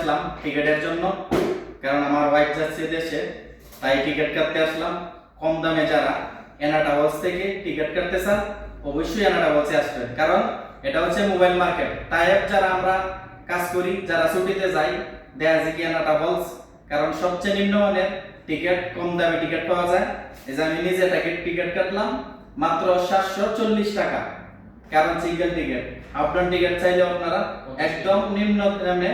আসলাম টিকিটের জন্য। কারণ আমার ওয়াইফ যাচ্ছে দেশে তাই টিকিট কাটতে আসলাম। কম দামে যারা এনা ট্রাভেলস থেকে টিকিট কাটতে চান অবশ্যই এনা ট্রাভেলসে আসবেন। কারণ এটা হচ্ছে মোবাইল মার্কেট তাই যারা আমরা কাজ করি যারা ছুটিতে যাই দেখা যায় কি এনা ট্রাভেলস কারণ সবচেয়ে নিম্নমানের টিকিট কম দামে টিকিট পাওয়া যায়। এই যে আমি নিজে টিকিট টিকিট কাটলাম মাত্র সাতশো চল্লিশ টাকা। কারণ সিঙ্গেল টিকিট আপডাউন টিকিট চাইলে আপনারা একদম নিম্ন দামে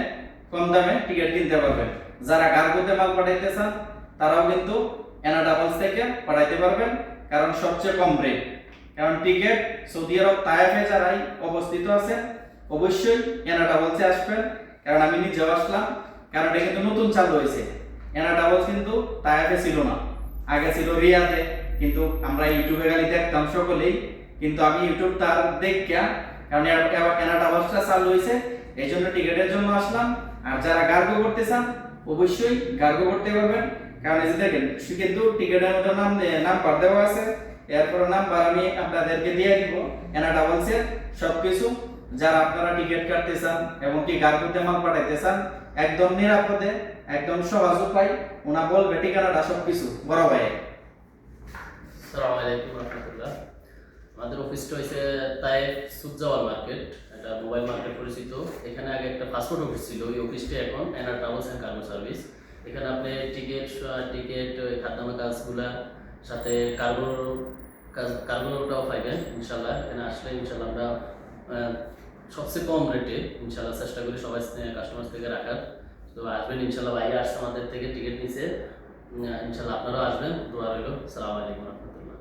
কম দামে টিকিট কিনতে পারবেন যারা কার্গোতে মাল পাঠাইতে চান তারাও কিন্তু এনা ডাবলস থেকে পাঠাইতে পারবেন, কারণ সবচেয়ে কম রেট কারণ টিকিট সৌদি আরব তায়েফে যারাই অবস্থিত আছেন অবশ্যই এনা ডাবলসে আসবেন। কারণ আমি নিজেও আসলাম, কারণ এটা কিন্তু নতুন চালু হয়েছে। এনা ডাবলস কিন্তু তায়েফে ছিল না। আগে ছিল রিয়াদে, কিন্তু আমরা ইউটিউবে খালি দেখতাম সকলেই। কিন্তু আমি ইউটিউব তার দেখিয়া, কারণ এ- এবার কানাডা বাসটা চালু হয়েছে এই জন্য টিকিটের জন্য আসলাম। আর যারা গার্গো করতে চান, অবশ্যই গার্গো করতে পারবেন। কারণ এই যে দেখেন কিন্তু টিকিটের মধ্যে নাম নাম্বার দেওয়া আছে। এরপর নাম্বার আমি আপনাদেরকে দিয়ে দিব, এনা ডাবলসের সবকিছু। যারা আপনারা টিকিট কাটতে চান এবং কি গার্গোতে মাল পাঠাইতে চান, একদম নিরাপদে, একদম সহজ উপায়, ওনা বলবে ঠিকানাটা সবকিছু। বড় ভাই। আমাদের অফিসটা হয়েছে তাই সুজাওয়াল মার্কেট এটা মোবাইল মার্কেট পরিচিত। এখানে আগে একটা পাসপোর্ট অফিস ছিল, ওই অফিসটা এখন এনার ট্রাভেলস অ্যান্ড কার্গো সার্ভিস এখানে আপনি টিকিট টিকিট খাদ্যামের কাজগুলা, সাথে কার্গোর কাজ কার্গোটাও পাইবেন ইনশাল্লাহ এখানে আসলে ইনশাল্লাহ আমরা সবচেয়ে কম রেটে ইনশাল্লাহ চেষ্টা করি সবাই কাস্টমার থেকে রাখার। তো আসবেন ইনশাল্লাহ ভাইয়া আসছে আমাদের থেকে টিকিট নিছে। ইনশাল্লাহ আপনারাও আসবেন। দোয়া রইল। সালাম আলাইকুম রহমতুল্লাহ।